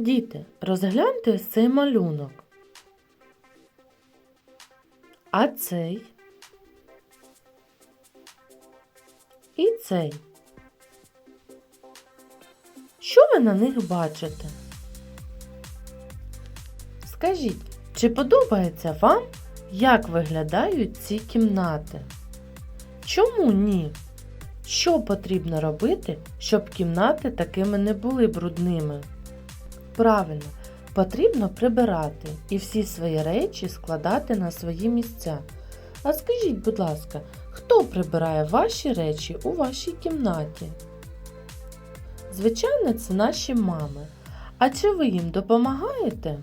Діти, розгляньте цей малюнок. А цей. І цей. Що ви на них бачите? Скажіть, чи подобається вам, як виглядають ці кімнати? Чому ні? Що потрібно робити, щоб кімнати такими не були брудними? Правильно, потрібно прибирати і всі свої речі складати на свої місця. А скажіть, будь ласка, хто прибирає ваші речі у вашій кімнаті? Звичайно, це наші мами. А чи ви їм допомагаєте?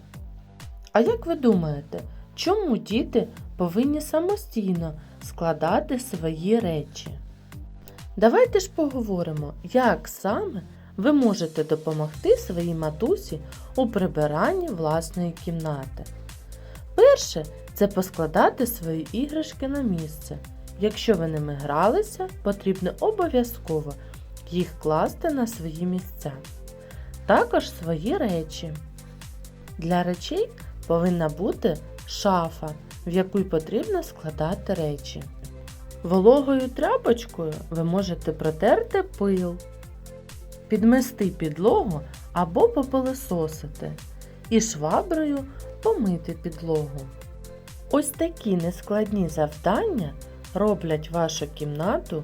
А як ви думаєте, чому діти повинні самостійно складати свої речі? Давайте ж поговоримо, як саме ви можете допомогти своїй матусі у прибиранні власної кімнати. Перше це поскладати свої іграшки на місце. Якщо ви ними гралися, потрібно обов'язково їх класти на свої місця. Також свої речі. Для речей повинна бути шафа, в яку потрібно складати речі. Вологою тряпочкою ви можете протерти пил, підмести підлогу або попилисосити і шваброю помити підлогу. Ось такі нескладні завдання роблять вашу кімнату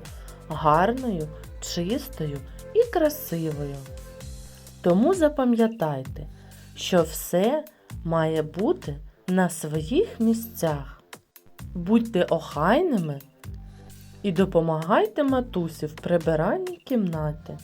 гарною, чистою і красивою. Тому запам'ятайте, що все має бути на своїх місцях. Будьте охайними і допомагайте матусі в прибиранні кімнати.